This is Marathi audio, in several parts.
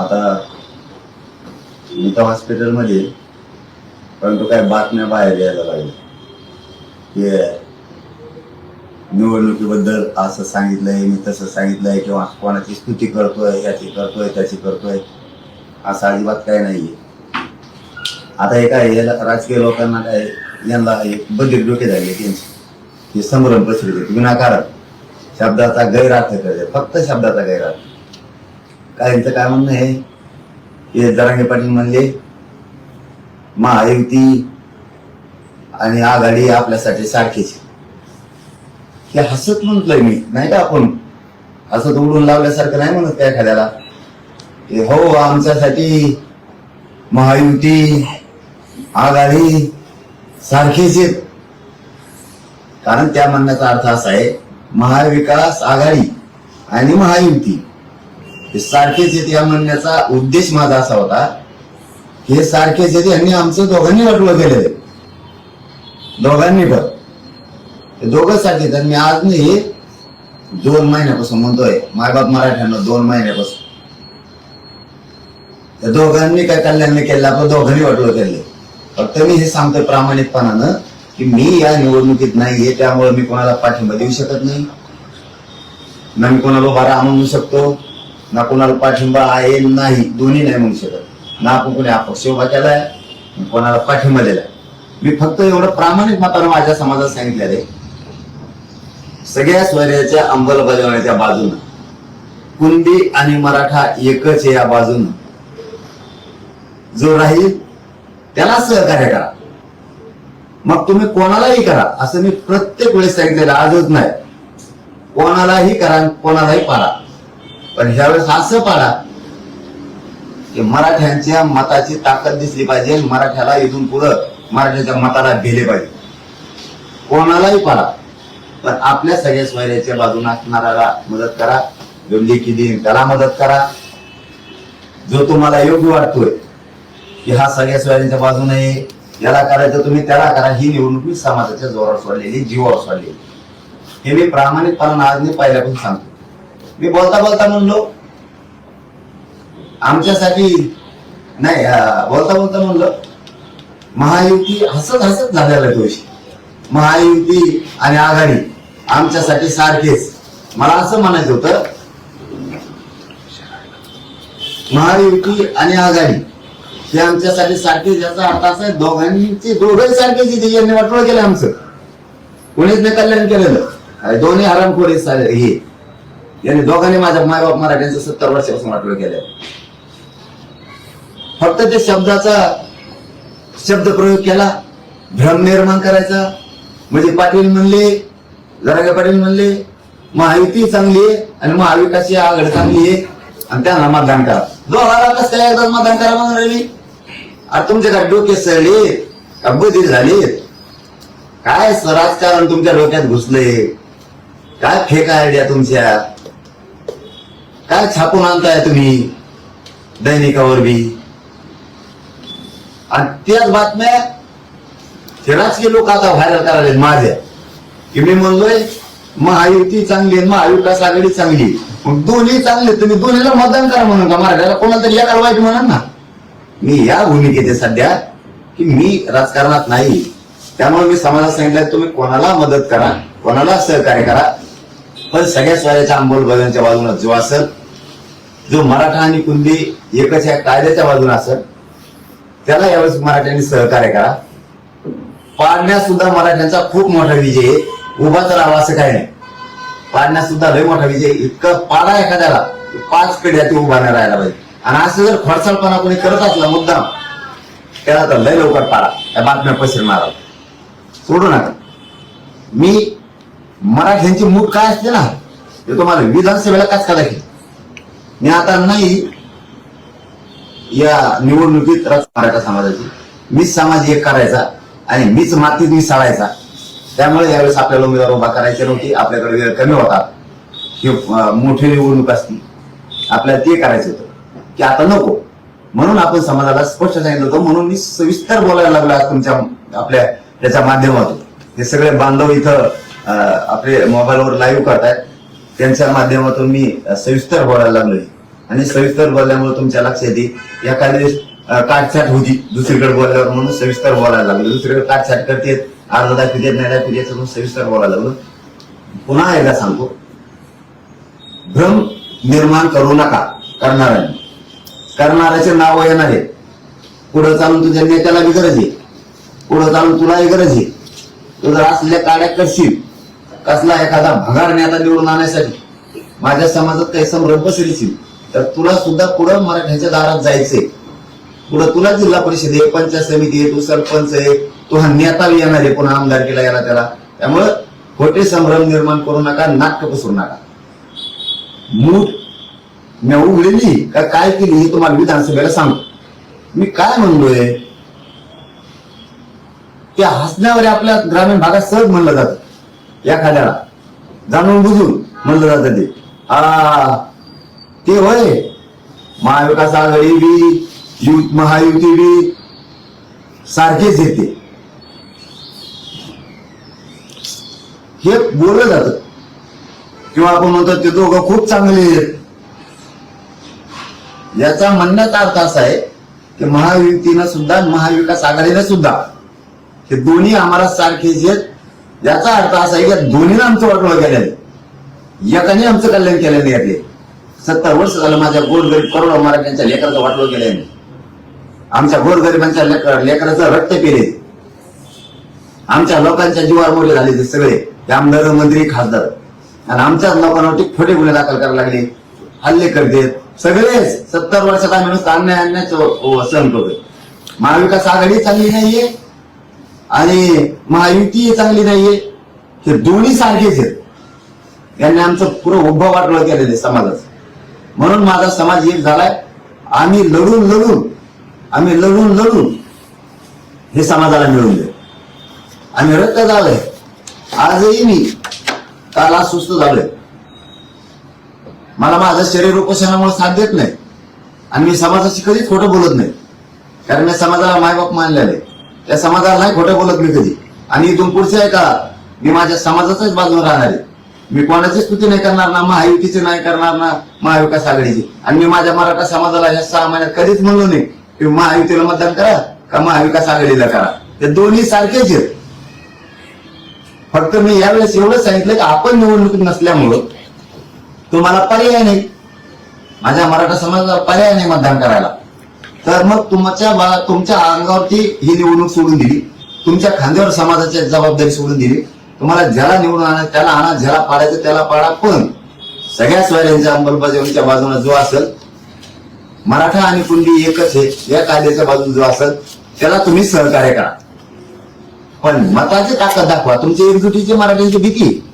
आता मी हॉस्पिटलमध्ये परंतु काय बातम्या बाहेर यायला लागल्या. की निवडणुकीबद्दल असं सांगितलंय मी तसं सांगितलंय किंवा कोणाची स्तुती करतोय याची करतोय त्याची करतोय असं अजिबात काय नाहीये. आता हे काय याला राजकीय लोकांना काय यांना एक बदल डोके झाले त्यांची हे संभ्रम पसरत विनाकारण. शब्दाचा गैरअर्थ करते फक्त शब्दाचा गैरअर्थ. काहींचं काय म्हणणं आहे? हे जरांगे पाटील म्हणले महायुती आणि आघाडी आपल्यासाठी सारखीच हे हसत म्हटलंय मी नाही का आपण? हसत उडून लावल्यासारखं नाही म्हणत त्या एखाद्याला? हो आमच्यासाठी महायुती आघाडी सारखीच आहेत. कारण त्या म्हणण्याचा अर्थ असा आहे महाविकास आघाडी आणि महायुती. हे सारखेच आहेत या म्हणण्याचा उद्देश माझा असा होता की हे सारखेच येते यांनी आमचं दोघांनी वाटलं गेलेलं आहे. दोघांनी पण. दोघं सारखे तर आणि मी आज नाही दोन महिन्यापासून म्हणतोय मायबाप मराठ्यांना दोन महिन्यापासून. त्या दोघांनी काय कल्याण केलं आपण दोघांनी वाटलं केले फक्त मी हे सांगतोय प्रामाणिकपणानं की मी या निवडणुकीत नाहीये त्यामुळे मी कोणाला पाठिंबा देऊ शकत नाही. ना मी कोणाला उभा राहा म्हणू शकतो. ना कोणाला पाठिंबा आहे नाही. दोन्ही नाही म्हणू शकत. ना आपण कोणी अपक्ष उभा केलाय कोणाला पाठिंबा दिलाय. मी फक्त एवढं प्रामाणिक मतानं माझ्या समाजात सांगितलेलं आहे. सगळ्या स्वैर्याच्या अंमलबजावण्याच्या बाजूनं कुणबी आणि मराठा एकच या बाजूनं. जो राहील त्याला सहकार्य करा. मग तुम्ही कोणालाही करा असं मी प्रत्येक वेळेस सांगितलेलं आजच नाही. कोणालाही करा कोणालाही पाडा पण ह्यावेळेस असं पाडा. की मराठ्यांच्या मताची ताकद दिसली पाहिजे मराठ्याला इथून पुढं मराठ्याच्या मताला भेले पाहिजे. कोणालाही पाडा. पण आपल्या सगळ्या स्वैर्याच्या बाजून असणाऱ्याला मदत करा. जो लेखी देईन त्याला मदत करा. जो तुम्हाला योग्य वाटतोय की हा सगळ्या स्वैर्याच्या बाजूने आहे, याला करायचं तुम्ही त्याला करा. ही निवडणूक समाजाच्या जोरावर सोडलेली जीवावर सोडलेली. हे मी प्रामाणिकपणा आज मी पहिल्यापासून सांगतो मी बोलता बोलता म्हणलो. आमच्यासाठी नाही बोलता बोलता म्हणलं. महायुती हसत हसत झालेला दोषी महायुती आणि आघाडी आमच्यासाठी सारखेच. मला असं म्हणायचं होतं महायुती आणि आघाडी हे आमच्यासाठी सारखेच याचा अर्थ असा आहे दोघांची दोघंही सारखेच इथे यांनी वाटोळ केलं आमचं. कोणीच नाही कल्याण केलेलं. दोन्ही आरामखोर हे. यांनी दोघांनी माझ्या मायबाप मराठ्यांचं सत्तर वर्षापासून वाटलं केलं फक्त ते शब्दाचा शब्द प्रयोग केला भ्रम निर्माण करायचा. म्हणजे पाटील म्हणले जरागे पाटील म्हणले महायुती चांगली आहे आणि महाविकासची आघाड चांगली आहे. आणि त्यांना मतदान करा. दोघाला कसं काय मतदान करा म्हणून राहिली? अरे तुमच्या डोके सळले का बधीर काय राजकारण तुमच्या डोक्यात घुसले काय फेक आयडिया तुमच्या? काय छापून आणताय तुम्ही? दैनिकावर बी. आणि त्याच बातम्या राजकीय लोक आता व्हायरल करायला माझ्या. की मी म्हणलोय महायुती चांगली आहे महाविकास आघाडी चांगली. मग दोन्ही चांगले तुम्ही दोन्हीला मतदान करा म्हणून का? मराठ्याला कोणाला तरी एकाला वाईट म्हणा ना. मी या भूमिकेत आहे सध्या की मी राजकारणात नाही. त्यामुळे मी समाजाला सांगितलं तुम्ही कोणाला मदत करा कोणाला सहकार्य करा. पण सगळ्या स्वराच्या अंमलबजावणीच्या बाजूला जो असेल जो मराठा आणि कुंदी एकच या कायद्याच्या बाजूने असेल त्याला यावेळेस मराठ्यांनी सहकार्य करा. पाडण्यात सुद्धा मराठ्यांचा खूप मोठा विजय आहे. उभाच राहावा असं काही नाही. पाडण्यात सुद्धा लय मोठा विजय इतका इतकं पाडा एखाद्याला पाच पिढ्या ते उभा नाही राहायला पाहिजे. आणि असं जर खडसाळपणा कोणी करत असला मुद्दाम त्याला तर लय लवकर पाडा. त्या बातम्या पसरणार सोडू नका. मी मराठ्यांची मूठ काय असते ना ते तुम्हाला विधानसभेला काच का दाखल नाही या निवडणुकीत मराठा समाजाची. मीच समाज एक करायचा आणि मीच मातीत मी सळायचा त्यामुळे यावेळेस आपल्याला उमेदवार उभा करायचे नव्हती आपल्याकडे वेळ कमी होता. की मोठी निवडणूक असती. आपल्याला ते करायचं होतं. की आता नको. म्हणून आपण समाजाला स्पष्ट सांगितलं होतं म्हणून मी सविस्तर बोलायला लागलो आज तुमच्या आपल्या त्याच्या माध्यमातून. हे सगळे बांधव इथं अं, आपले मोबाईलवर लाईव्ह करतायत. त्यांच्या माध्यमातून मी सविस्तर बोलायला लागलोय. आणि सविस्तर बोलल्यामुळे तुमच्या लक्षात येईल एखाद्या वेळेस काटछाट होती दुसरीकडे बोलल्यावर म्हणून सविस्तर बोलायला लागलो. दुसरीकडे काटछाट करते अर्धा दाखवी देत नाही दाखवी म्हणून सविस्तर बोलायला लागलो. पुन्हा एकदा सांगतो भ्रम निर्माण करू नका करणाऱ्यांनी. करणाऱ्याचे नाव येणार आहे. पुढे चालून तुझ्या नेत्याला बी गरज आहे. पुढे चालून तुलाही गरज आहे. तू जर असलेल्या काड्या करशील कसला एखादा भगार नेता निवडून आणण्यासाठी माझ्या समाजात काही संभ्रम पसरशील तर तुला सुद्धा पुढं मराठ्याच्या दारात जायचंय. पुढं तुला जिल्हा परिषद आहे पंचायत समिती आहे तू सरपंच आहे तू हा नेता येणार आहे पुन्हा आमदार केला गेला त्याला. त्यामुळं खोटे संभ्रम निर्माण करू नका नाटक पसरू नका. मूठ मी उघडली का काय केली हे तुम्हाला विधानसभेला सांगतो. मी काय म्हणलोय त्या हसण्यावर आपल्या ग्रामीण भागात सहज म्हणलं जातं. एखाद्याला जाणून बुजून म्हणलं जातं ते. आ ते होय. महाविकास आघाडी बी यु- महायुती बी सारखेच येते हे बोललं जातं. किंवा आपण म्हणतो ते दोघं खूप चांगले आहेत. याचा म्हणण्याचा अर्थ असा आहे की महायुतीनं सुद्धा महाविकास आघाडीनं सुद्धा हे दोन्ही आम्हाला सारखेच आहेत. याचा अर्थ असा आहे की दोन्हीनं आमचं वाटोळं केलेलं एकाने आमचं कल्याण केलेलं यातले सत्तर वर्ष झालं माझ्या गोरगरीब करोडो मराठ्यांच्या लेकराचं वाटोळं केलंय. आमच्या गोरगरिबांच्या लेकर लेकराचं रक्त पेले. आमच्या लोकांच्या जीवावर मोठे झाले ते सगळे. ते आमदार मंत्री खासदार. आणि आमच्याच लोकांवरती खोटे गुन्हे दाखल करायला लागले. हल्ले करतेत सगळेच सत्तर वर्षात आम्ही नुसतं अन्याय अन्याय सहन करतोय. महाविकास आघाडी चांगली नाहीये. आणि महायुती चांगली नाहीये. हे दोन्ही सारखेच आहेत. यांनी आमचं पुरं उभं वाटलं केलेलं आहे समाजाचं. म्हणून माझा समाज एक झालाय. आम्ही लढून लढून आम्ही लढून लढून हे समाजाला मिळून देऊ. आम्ही रक्त झालोय. आजही मी काल आज सुस्त झालोय. मला माझं शरीर उपोषणामुळे साथ देत नाही. आणि मी समाजाशी कधीच खोटं बोलत नाही. कारण मी समाजाला मायबाप मानलेलं. आहे त्या समाजाला नाही खोटं बोलत मी कधी. आणि इथून पुढचं आहे का? मी माझ्या समाजाच्याच बाजूने राहणार आहे. मी कोणाची स्तुती नाही करणार ना महायुतीची नाही करणार ना महाविकास आघाडीची. आणि मी माझ्या मराठा समाजाला या सहा महिन्यात कधीच म्हणलो नाही की महायुतीला मतदान करा का महाविकास आघाडीला करा. ते दोन्ही सारखेच आहेत. फक्त मी यावेळेस एवढं सांगितलं की आपण निवडणुकीत नसल्यामुळं तुम्हाला पर्याय नाही. माझ्या मराठा समाजाला पर्याय नाही मतदान करायला. तर मग तुमच्या बा- तुमच्या अंगावरती ही निवडणूक सोडून दिली. तुमच्या खांद्यावर समाजाची जबाबदारी सोडून दिली. तुम्हाला ज्याला निवडून आणा त्याला आणा ज्याला पाडायचं त्याला पाडा. पण सगळ्या स्वाऱ्यांच्या अंमलबजावणीच्या बाजूने जो असेल मराठा आणि कुंडी एकच आहे या कायद्याच्या बाजूने जो असेल त्याला तुम्ही सहकार्य करा. पण मताची ताकद दाखवा. तुमची एकजुटीची मराठ्यांची भीती.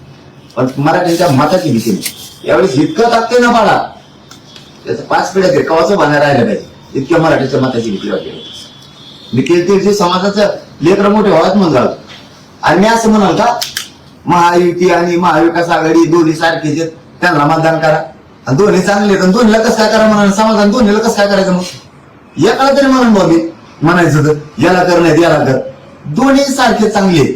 पण मराठ्यांच्या मताची भीती नाही. यावेळेस इतकं ना पाडा. त्याचं पाच पिढ्या ते कवाचं बाहेर राहिलं पाहिजे इतक्या मराठीच्या मताची भीती वाटते. मी केली समाजाचं लेकर मोठे व्हावत म्हणून झालं आणि मी असं म्हणाल का महायुती आणि महाविकास आघाडी दोन्ही सारखेच आहेत. त्यांना मतदान करा. आणि दोन्ही चांगले तर दोन्हीला कसं काय करा म्हणाल समाधान दोन्हीला कसं काय करायचं मग? एकाला तरी म्हणून बाबी मी म्हणायचं तर याला कर नाही याला कर दोन्ही सारखे चांगले आहेत.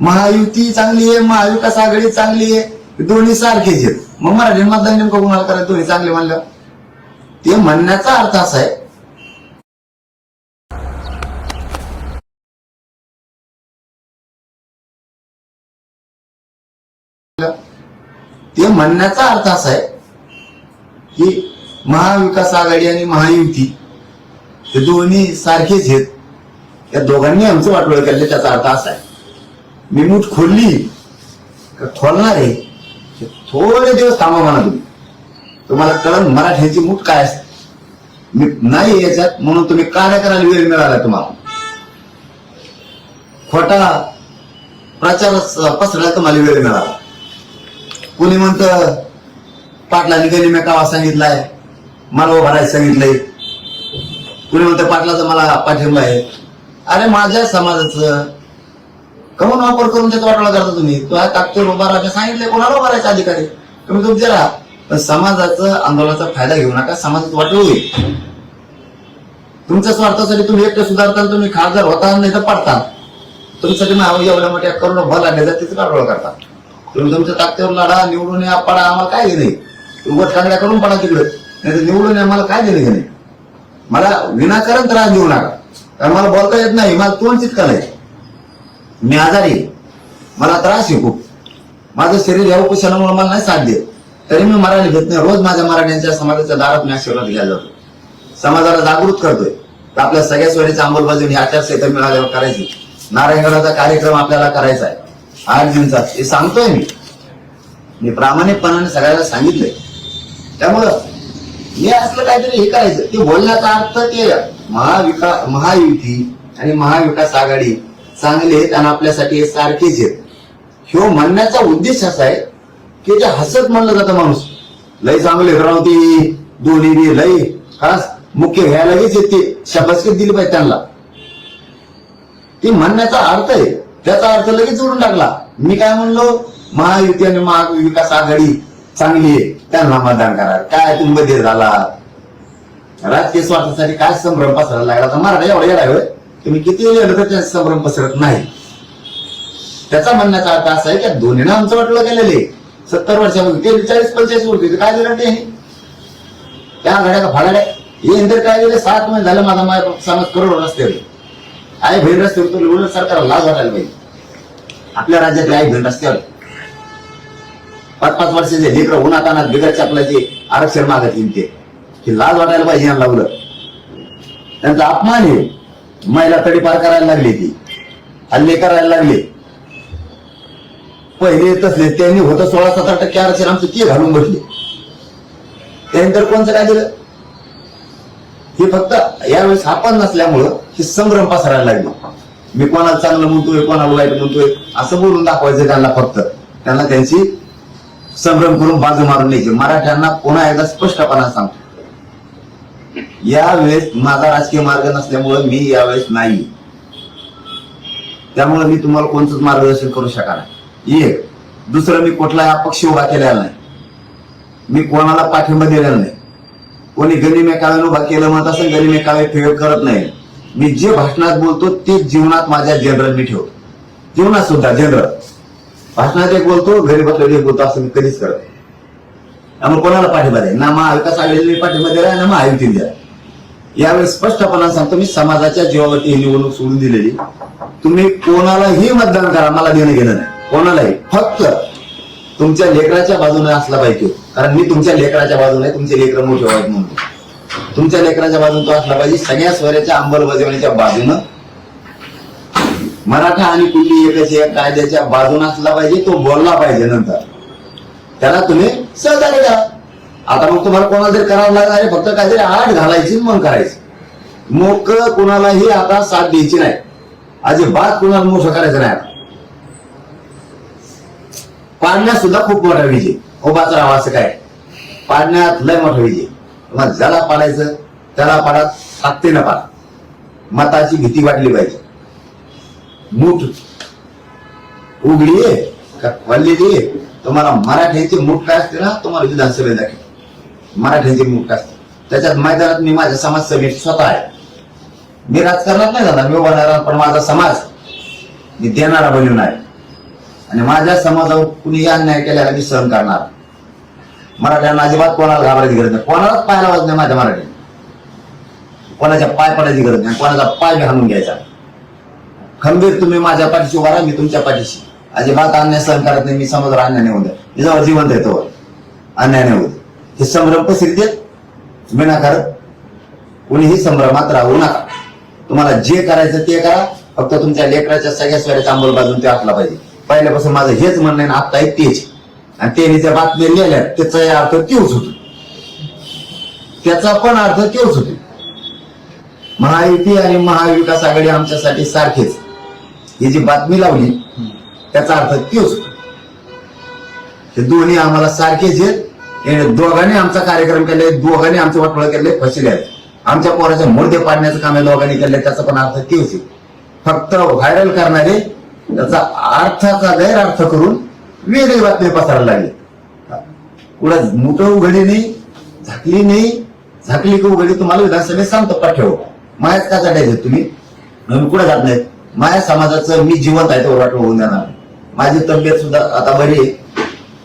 महायुती चांगली आहे महाविकास आघाडी चांगली आहे. दोन्ही सारखेच आहेत. मग मराठी मतदान नेमकं कोणाला करायचं? दोन्ही चांगले म्हणलं ते म्हणण्याचा अर्थ असा आहे. ते म्हणण्याचा अर्थ असा आहे की महाविकास आघाडी आणि महायुती हे दोन्ही सारखेच आहेत. या दोघांनी आमचं वाटोळ केलं त्याचा अर्थ असा आहे. मी मूठ खोलली खोलणार आहे? थोडे दिवस थांबा म्हणा तुम्ही. तुम्हाला कळण मराठ्याची मूठ काय असते? मी नाही याच्यात म्हणून तुम्ही कार्य करायला वेळ मिळाला तुम्हाला. खोटा प्रचार पसरायला तुम्हाला वेळ मिळाला. कुणी म्हणतं पाटलांनी गनिम्या कावा सांगितलाय मला उभारायचं सांगितलंय. कुणी म्हणतं पाटलाचा मला पाठिंबा आहे. अरे माझ्या समाजाचं कमून वापर करून त्याचा वाटोळा करता तुम्ही. तो ताकदीवर उभा राहायला सांगितलंय कोणाला उभा राहायचा अधिकारी? तुम्ही तुमचे राहा. पण समाजाचा आंदोलनाचा फायदा घेऊ नका समाजात वाटलं होईल. तुमच्या स्वार्थासाठी तुम्ही एकटे सुधारता तुम्ही खासदार होता नाही तर पडता. तुमच्यासाठी मग एवढ्या मोठ्या करोड भला लागले तर तिथे करता? तुम्ही तुमच्या ताकदीवर लढा निवडून या पडा आम्हाला काय नाही. उगत कांगड्या करून पडा तिकडं. नाही तर निवडून आम्हाला काय देणे घेणे मला विनाकारण त्रास देऊ नका. कारण मला बोलता येत नाही मला तोंड चितका नाही. मी आजारी मला त्रास आहे खूप. माझं शरीर या उपोषणामुळे मला नाही साथ देत. तरी मी मराठी घेत नाही. रोज माझ्या मराठ्यांच्या समाजाच्या दारात मी आशीर्वाद घ्यायला जातो समाजाला जागृत करतोय. तर आपल्या सगळ्या सोयीची अंमलबजावणी आचारसंहिता मिळाल्यावर करायची. नारायणगडाचा कार्यक्रम आपल्याला करायचा आहे. आठ दिवसात. हे सांगतोय मी. मी प्रामाणिकपणाने सगळ्याला सांगितलंय. त्यामुळं मी असलं काहीतरी हे करायचं. ते बोलण्याचा अर्थ ते महाविका महायुती आणि महाविकास आघाडी चांगले आहेत आणि आपल्यासाठी हे सारखेच आहेत. ह्यो म्हणण्याचा उद्देश असा आहे की जे हसत म्हणलं जातं माणूस लय चांगले रावती दोन्ही बी लय खास मुख्य घ्यायलाच येते शबासकीत दिली पाहिजे त्यांना. ती म्हणण्याचा अर्थ आहे त्याचा अर्थ लगेच जोडून टाकला. मी काय म्हणलो महायुती आणि महाविकास आघाडी चांगली आहे त्यांना मतदान करा. काय तुम्ही झाला? राजकीय स्वार्थासाठी काय संभ्रम पसरायला लागला? तर मराठा एवढा येणार होय तुम्ही किती लिहिलं संभ्रम पसरत नाही. त्याचा म्हणण्याचा अर्थ असा आहे की दोन्हीनं आमचं वाटलं गेलेले सत्तर वर्षापूर्वी ते चाळीस पंचेचाळीस वर्ष काय झालं ते? त्या गाड्या का हे इंदर काय गेले सात महिने झालं माझा माझा समाज करोड रस्त्यावर आई बहीण रस्त्यावर तो निवडून सरकारला लाज वाटायला पाहिजे. आपल्या राज्यातले आई बहीण रस्त्यावर. पाच पाच वर्षाचे लेकर उन्हात अनात बिगर चपलाचे आरक्षण मागत येईल ते. लाज वाटायला पाहिजे यांना उलट. त्यांचा अपमान आहे. महिला तडीपार करायला लागली ती. हल्ले करायला लागले. पहिले तसले त्यांनी होतं सोळा सतरा टक्के आरक्षण आमचं ते घालून बसले. त्यानंतर कोणचं काय दिलं? हे फक्त यावेळेस आपण नसल्यामुळं हे संभ्रम पसरायला लागलो. मी कोणाला चांगलं म्हणतोय कोणाला वाईट म्हणतोय असं बोलून दाखवायचं त्यांना फक्त. त्यांना त्यांची संभ्रम करून बाजू मारून न्यायची. मराठ्यांना पुन्हा एकदा स्पष्टपणा सांगतो. यावेळेस माझा राजकीय मार्ग नसल्यामुळं मी यावेळेस नाही. त्यामुळे मी तुम्हाला कोणतंच मार्गदर्शन करू शकणार एक दुसरं मी कुठलाही अपक्ष उभा केलेला नाही. मी कोणाला पाठिंबा दिलेला नाही. कोणी गनिमे काळे उभा केलं म्हणत असं गनिमे काळे फेवर करत नाही. मी जे भाषणात बोलतो ते जीवनात माझ्या जनरल मी ठेवतो. जीवनात सुद्धा जनरल. भाषणात एक बोलतो घरी बसलेले एक बोलतो असं मी कधीच करत नाही. त्यामुळे कोणाला पाठिंबा द्या ना महाविकास आघाडीला पाठिंबा दिला ना महायुती द्या यावेळी स्पष्टपणा सांगतो मी समाजाच्या जीवावरती ही निवडणूक सोडून दिलेली. तुम्ही कोणालाही मतदान करा मला देणं घेणं नाही. कोणालाही फक्त तुमच्या लेकराच्या बाजूने असला पाहिजे. कारण मी तुमच्या लेकराच्या बाजूने तुमचे लेकर मोठे व्हावेत म्हणतो तुमच्या लेकराच्या बाजून तो असला पाहिजे सगळ्या स्वराच्या अंमलबजावणीच्या बाजूनं. मराठा आणि कुल्ली एकच या कायद्याच्या बाजून असला पाहिजे तो बोलला पाहिजे नंतर. त्याला तुम्ही सहकार्य द्या. आता मग तुम्हाला कोणाला तरी करावं लागणार आहे फक्त काहीतरी आठ घालायची मग करायचं. मोक कुणालाही आता साथ द्यायची नाही. अजिबात कुणाला मोठं करायचं नाही आता. पाडण्यात सुद्धा खूप मोठा विजय. उभाच राहावा असं काय? पाडण्यात लय मोठा विजय. मग ज्याला पाडायचं त्याला पाडा ताकदीनं पाडा. मताची भीती वाटली पाहिजे. मूठ. उघडी आहे का तुम्हाला मराठ्यांची मूठ काय असते ना तुम्हाला विधानसभेत दाखव मराठ्यांचे मूठ काय असते. त्याच्यात मैदानात मी माझ्या समाजसेवेत स्वतः आहे. मी राजकारणात नाही झाला मी उभारणार पण माझा समाज मी देणारा बनून आहे. आणि माझ्या समाजावर कुणी अन्याय केल्याला मी सहन करणार. मराठ्यांना अजिबात कोणाला घाबरायची गरज नाही. कोणालाच पायाला वाजत नाही माझ्या मराठी. कोणाच्या पाय पडायची गरज नाही कोणाचा पाय घालून हाणून घ्यायचा. खंबीर तुम्ही माझ्या पाठीशी उभा मी तुमच्या पाठीशी. अजिबात अन्याय सहन करत नाही मी समाजावर अन्याय नाही होऊ द्या मी जवळ जिवंत येतो अन्याय नाही होऊ दे हे संभ्रम पसरतेत विनाकारण कुणीही संभ्रमात राहू नका. तुम्हाला जे करायचं ते करा. फक्त तुमच्या लेकराच्या सगळ्या स्वराच्या अंमलबाजून ते असला पाहिजे. पहिल्यापासून माझं हेच म्हणणं आहे आता आहे तेच. आणि त्याने त्या बातम्या लिहिल्या त्याचा अर्थ तेच होतो. त्याचा पण अर्थ तेच होतो. महायुती आणि महाविकास आघाडी आमच्यासाठी सारखेच. ही जी बातमी लावली त्याचा अर्थ तेच होतो. हे दोन्ही आम्हाला सारखेच आहेत. दोघांनी आमचा कार्यक्रम केलाय दोघांनी आमचं वाटोळ केले फसले आहेत. आमच्या पोराच्या मुर्दे पाडण्याचं काम या दोघांनी केलंय त्याचा पण अर्थ तेच आहे. फक्त व्हायरल करणारे त्याचा अर्थाचा गैरअर्थ करून वेगळी बातमी पसरायला लागली. कुठं मोठं उघडी नाही झाकली नाही झाकली की उघडी तुम्हाला विधानसभेत सांगतो पाठव मायाच का चढायचे तुम्ही? मी कुठं जात नाहीत? माया समाजाचं मी जिवंत आहे तो वाटलं होऊन देणार माझी तब्येत सुद्धा आता बरी आहे.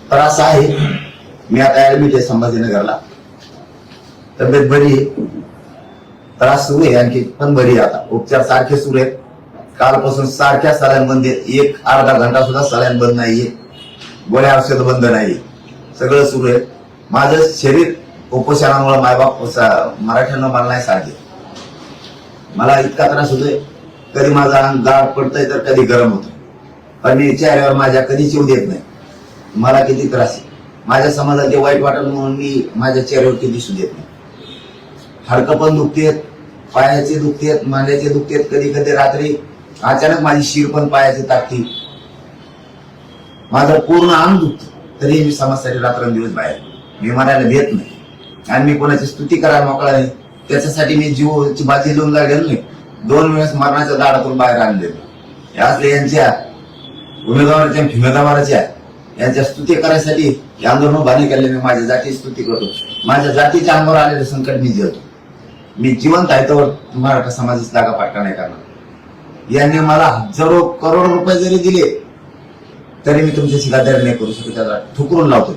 त्रास आहे. मी आता ऍडमिट आहे संभाजीनगरला. तब्येत बरी आहे. त्रास सुरू आहे आणखी पण बरी आहे आता. उपचार सारखे सुरू आहेत. कालपासून सारख्या सलाईन बंद एक अर्धा घंटा सुद्धा सलाईन बंद नाहीये. गोळ्या औषध बंद नाही सगळं सुरू आहे. माझं शरीर उपोषणामुळे मायबाप मराठ्यांना मला नाही साधे मला इतका त्रास होतोय. कधी माझा अंग गार पडतंय तर कधी गरम होतोय. पण मी चेहऱ्यावर माझ्या कधीच येऊ देत नाही. मला किती त्रास आहे. माझ्या समाजात ते वाईट वाटत म्हणून मी माझ्या चेहऱ्यावरती दिसू देत नाही. हडकं पण दुखतेत पायाचे दुखतेत मांड्याचे दुखतेत कधी कधी रात्री अचानक माझी शिर पण पायाची ताकती माझं पूर्ण अंग दुखत. तरी मी समाजासाठी रात्रंदिवस बाहेर मी मनाला देत नाही. आणि मी कोणाची स्तुती करायला मोकळा नाही. त्याच्यासाठी मी जीवची बाजी लिहून लागेल नाही. दोन वेळेस मरणाच्या दाडातून बाहेर आणलेलो. हे असले यांच्या उमेदवाराच्या उमेदवाराच्या यांच्या स्तुती करायसाठी हे आंदोलन उभारणी केले. मी माझ्या जाती स्तुती करतो. माझ्या जातीच्या अंगावर आलेले संकट मी जेवतो मी जिवंत आहे तर मराठा समाजाची जागा पाटका नाही करणार. यांनी मला हजारो करोड रुपये जरी दिले तरी मी तुमच्याशी गादारी नाही करू शकत त्याला ठुकरून लावतो